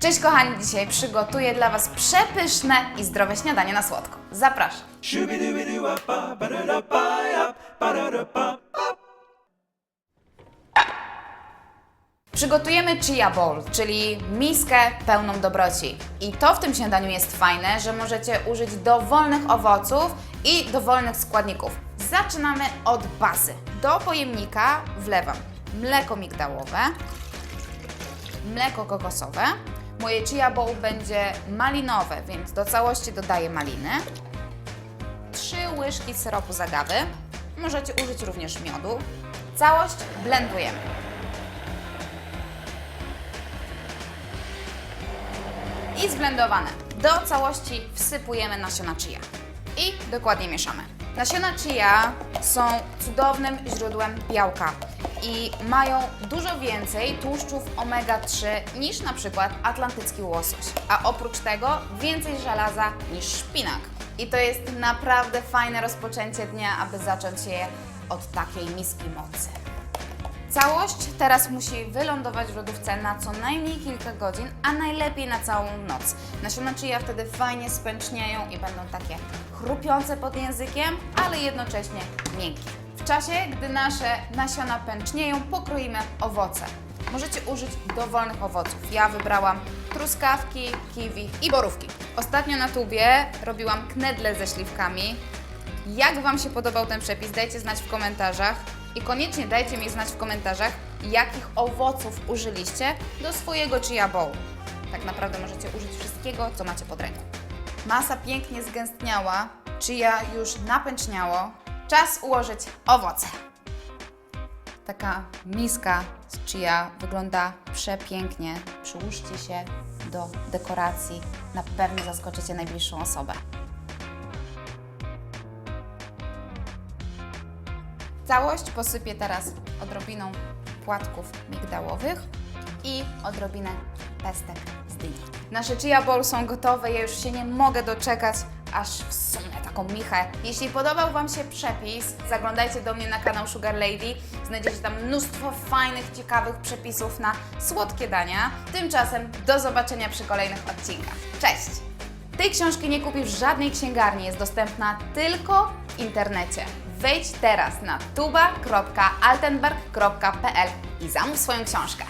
Cześć kochani, dzisiaj przygotuję dla Was przepyszne i zdrowe śniadanie na słodko. Zapraszam. Przygotujemy chia bowl, czyli miskę pełną dobroci. I to w tym śniadaniu jest fajne, że możecie użyć dowolnych owoców i dowolnych składników. Zaczynamy od bazy. Do pojemnika wlewam mleko migdałowe, mleko kokosowe. Moje chia bowl będzie malinowe, więc do całości dodaję maliny. 3 łyżki syropu z agawy. Możecie użyć również miodu. Całość blendujemy. i zblendowane. Do całości wsypujemy nasiona chia i dokładnie mieszamy. Nasiona chia są cudownym źródłem białka i mają dużo więcej tłuszczów omega-3 niż na przykład atlantycki łosoś, a oprócz tego więcej żelaza niż szpinak. I to jest naprawdę fajne rozpoczęcie dnia, aby zacząć je od takiej miski mocy. Całość teraz musi wylądować w lodówce na co najmniej kilka godzin, a najlepiej na całą noc. Nasiona chia wtedy fajnie spęcznieją i będą takie chrupiące pod językiem, ale jednocześnie miękkie. W czasie, gdy nasze nasiona pęcznieją, pokroimy owoce. Możecie użyć dowolnych owoców. Ja wybrałam truskawki, kiwi i borówki. Ostatnio na tubie robiłam knedle ze śliwkami. Jak Wam się podobał ten przepis? Dajcie znać w komentarzach. I koniecznie dajcie mi znać w komentarzach, jakich owoców użyliście do swojego chia bowl. Tak naprawdę możecie użyć wszystkiego, co macie pod ręką. Masa pięknie zgęstniała, chia już napęczniało. Czas ułożyć owoce. Taka miska z chia wygląda przepięknie. Przyłóżcie się do dekoracji. Na pewno zaskoczycie najbliższą osobę. Całość posypię teraz odrobiną płatków migdałowych i odrobinę pestek z dyni. Nasze chia bowl są gotowe, ja już się nie mogę doczekać, aż wsunę taką michę. Jeśli podobał Wam się przepis, zaglądajcie do mnie na kanał Sugar Lady. Znajdziecie tam mnóstwo fajnych, ciekawych przepisów na słodkie dania. Tymczasem do zobaczenia przy kolejnych odcinkach. Cześć! Tej książki nie kupisz w żadnej księgarni, jest dostępna tylko internecie. Wejdź teraz na tuba.altenberg.pl i zamów swoją książkę.